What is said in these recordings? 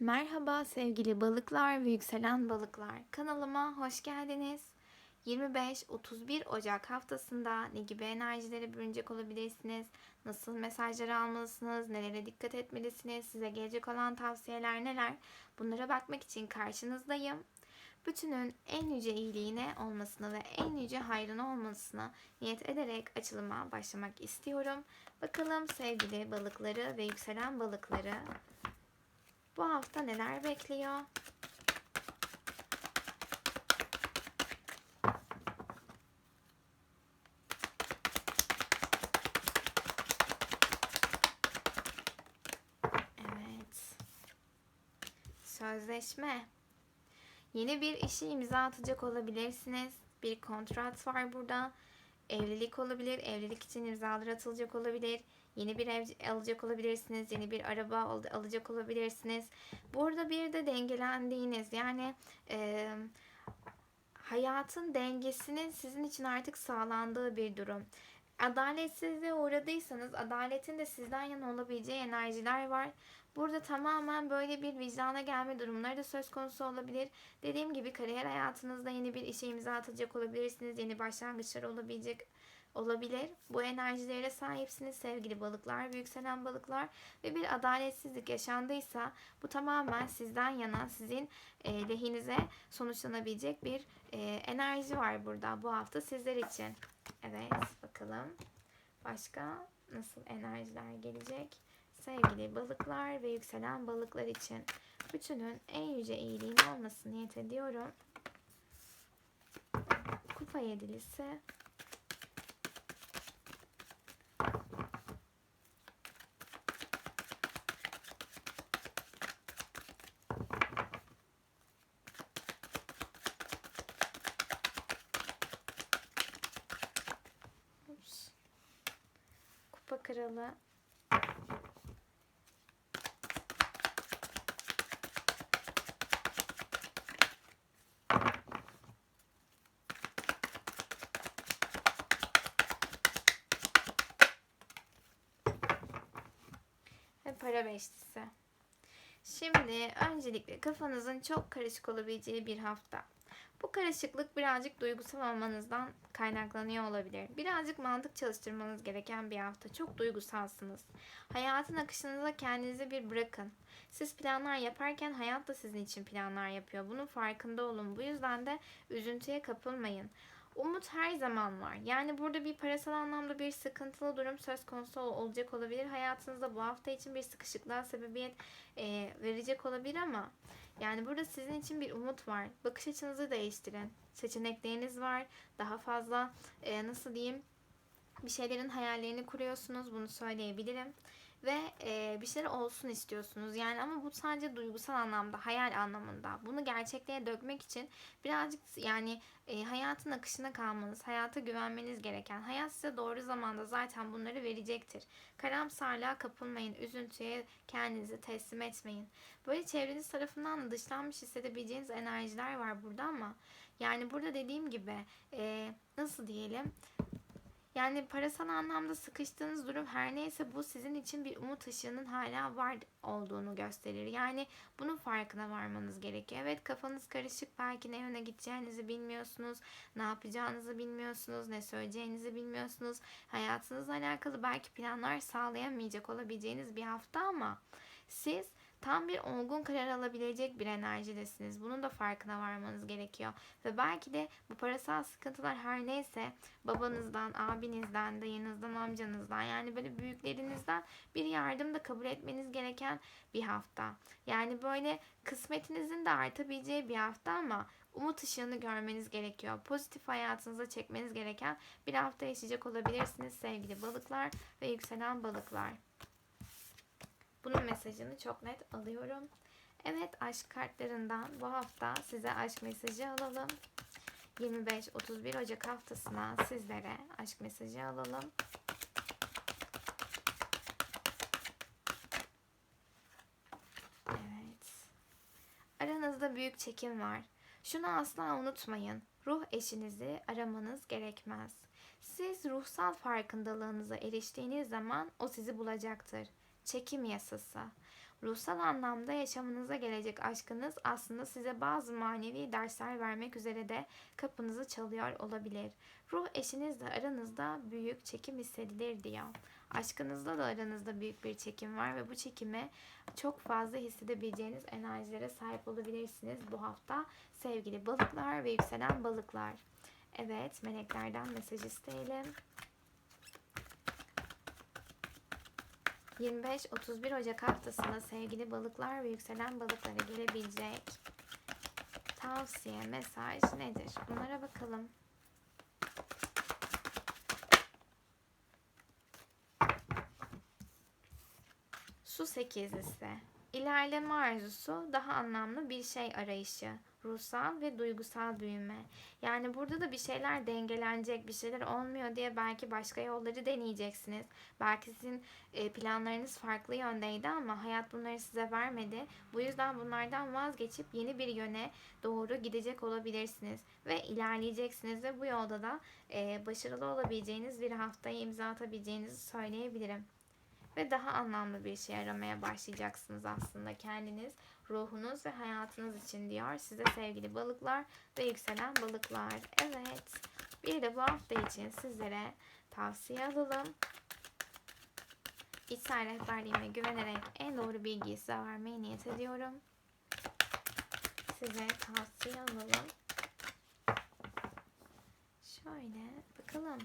Merhaba sevgili balıklar ve yükselen balıklar. Kanalıma hoş geldiniz. 25-31 Ocak haftasında ne gibi enerjilere bürünecek olabilirsiniz? Nasıl mesajlar almalısınız? Nelere dikkat etmelisiniz? Size gelecek olan tavsiyeler neler? Bunlara bakmak için karşınızdayım. Bütünün en yüce iyiliğine olmasını ve en yüce hayrına olmasına niyet ederek açılıma başlamak istiyorum. Bakalım sevgili balıkları ve yükselen balıkları bu hafta neler bekliyor? Evet. Sözleşme. Yeni bir işe imza atacak olabilirsiniz. Bir kontrat var burada. Evlilik olabilir. Evlilik için imzalar atılacak olabilir. Yeni bir ev alacak olabilirsiniz. Yeni bir araba al- alacak olabilirsiniz. Burada bir de dengelendiğiniz yani e, hayatın dengesinin sizin için artık sağlandığı bir durum. Adaletsizliğe uğradıysanız adaletin de sizden yana olabileceği enerjiler var. Burada tamamen böyle bir vicdana gelme durumları da söz konusu olabilir. Dediğim gibi kariyer hayatınızda yeni bir işe imza atacak olabilirsiniz. Yeni başlangıçlar olabilecek olabilir. Bu enerjilere sahipsiniz sevgili balıklar, yükselen balıklar ve bir adaletsizlik yaşandıysa bu tamamen sizden yana, sizin e, lehinize sonuçlanabilecek bir e, enerji var burada bu hafta sizler için. Evet, bakalım başka nasıl enerjiler gelecek? Sevgili balıklar ve yükselen balıklar için bütünün en yüce iyiliğin olmasını niyet ediyorum. Kupa yedilisi. Kupa kralı. Ve para beşlisi. Şimdi öncelikle kafanızın çok karışık olabileceği bir hafta. Bu karışıklık birazcık duygusal olmanızdan kaynaklanıyor olabilir. Birazcık mantık çalıştırmanız gereken bir hafta. Çok duygusalsınız. Hayatın akışınıza kendinizi bir bırakın. Siz planlar yaparken hayat da sizin için planlar yapıyor. Bunun farkında olun. Bu yüzden de üzüntüye kapılmayın. Umut her zaman var. Yani burada bir parasal anlamda bir sıkıntılı durum söz konusu ol- olacak olabilir. Hayatınızda bu hafta için bir sıkışıklığa sebebiyet e, verecek olabilir ama yani burada sizin için bir umut var. Bakış açınızı değiştirin. Seçenekleriniz var. Daha fazla e, nasıl diyeyim bir şeylerin hayallerini kuruyorsunuz. Bunu söyleyebilirim. Ve e, bir şeyler olsun istiyorsunuz. Yani ama bu sadece duygusal anlamda, hayal anlamında. Bunu gerçekliğe dökmek için birazcık yani e, hayatın akışına kalmanız, hayata güvenmeniz gereken. Hayat size doğru zamanda zaten bunları verecektir. Karamsarlığa kapılmayın, üzüntüye kendinizi teslim etmeyin. Böyle çevreniz tarafından da dışlanmış hissedebileceğiniz enerjiler var burada ama yani burada dediğim gibi e, nasıl diyelim yani parasal anlamda sıkıştığınız durum her neyse bu sizin için bir umut ışığının hala var olduğunu gösterir. Yani bunun farkına varmanız gerekiyor. Evet kafanız karışık belki ne yöne gideceğinizi bilmiyorsunuz. Ne yapacağınızı bilmiyorsunuz. Ne söyleyeceğinizi bilmiyorsunuz. Hayatınızla alakalı belki planlar sağlayamayacak olabileceğiniz bir hafta ama siz tam bir olgun karar alabilecek bir enerjidesiniz. Bunun da farkına varmanız gerekiyor. Ve belki de bu parasal sıkıntılar her neyse babanızdan, abinizden, dayınızdan, amcanızdan yani böyle büyüklerinizden bir yardım da kabul etmeniz gereken bir hafta. Yani böyle kısmetinizin de artabileceği bir hafta ama umut ışığını görmeniz gerekiyor. Pozitif hayatınıza çekmeniz gereken bir hafta yaşayacak olabilirsiniz sevgili balıklar ve yükselen balıklar. Bunun mesajını çok net alıyorum. Evet aşk kartlarından bu hafta size aşk mesajı alalım. 25-31 Ocak haftasına sizlere aşk mesajı alalım. Evet. Aranızda büyük çekim var. Şunu asla unutmayın. Ruh eşinizi aramanız gerekmez. Siz ruhsal farkındalığınıza eriştiğiniz zaman o sizi bulacaktır. Çekim yasası. Ruhsal anlamda yaşamınıza gelecek aşkınız aslında size bazı manevi dersler vermek üzere de kapınızı çalıyor olabilir. Ruh eşinizle aranızda büyük çekim hissedilir diyor. Aşkınızda da aranızda büyük bir çekim var ve bu çekime çok fazla hissedebileceğiniz enerjilere sahip olabilirsiniz bu hafta sevgili balıklar ve yükselen balıklar. Evet, meleklerden mesaj isteyelim. 25-31 Ocak haftasında sevgili balıklar ve yükselen balıklara gelebilecek tavsiye, mesaj nedir? Bunlara bakalım. Su sekizlisi. İlerleme arzusu, daha anlamlı bir şey arayışı, ruhsal ve duygusal büyüme. Yani burada da bir şeyler dengelenecek, bir şeyler olmuyor diye belki başka yolları deneyeceksiniz. Belki sizin e, planlarınız farklı yöndeydi ama hayat bunları size vermedi. Bu yüzden bunlardan vazgeçip yeni bir yöne doğru gidecek olabilirsiniz ve ilerleyeceksiniz ve bu yolda da e, başarılı olabileceğiniz bir haftayı imza atabileceğinizi söyleyebilirim ve daha anlamlı bir şey aramaya başlayacaksınız aslında kendiniz, ruhunuz ve hayatınız için diyor size sevgili balıklar ve yükselen balıklar. Evet, bir de bu hafta için sizlere tavsiye alalım. İçsel rehberliğime güvenerek en doğru bilgiyi size vermeye niyet ediyorum. Size tavsiye alalım. Şöyle bakalım.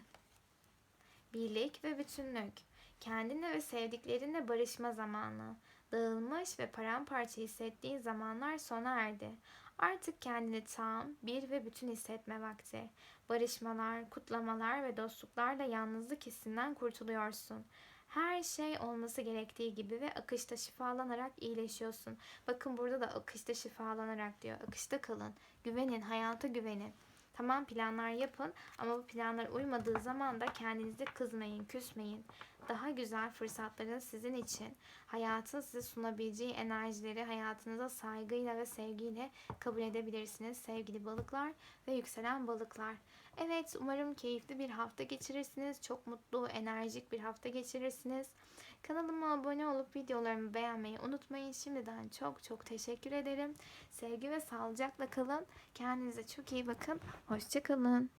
Birlik ve bütünlük kendinle ve sevdiklerinle barışma zamanı. Dağılmış ve paramparça hissettiğin zamanlar sona erdi. Artık kendini tam, bir ve bütün hissetme vakti. Barışmalar, kutlamalar ve dostluklarla yalnızlık hissinden kurtuluyorsun. Her şey olması gerektiği gibi ve akışta şifalanarak iyileşiyorsun. Bakın burada da akışta şifalanarak diyor. Akışta kalın. Güvenin, hayata güvenin. Tamam planlar yapın ama bu planlar uymadığı zaman da kendinize kızmayın, küsmeyin. Daha güzel fırsatların sizin için, hayatın size sunabileceği enerjileri hayatınıza saygıyla ve sevgiyle kabul edebilirsiniz sevgili balıklar ve yükselen balıklar. Evet umarım keyifli bir hafta geçirirsiniz. Çok mutlu, enerjik bir hafta geçirirsiniz. Kanalıma abone olup videolarımı beğenmeyi unutmayın. Şimdiden çok çok teşekkür ederim. Sevgi ve sağlıcakla kalın. Kendinize çok iyi bakın. Hoşçakalın.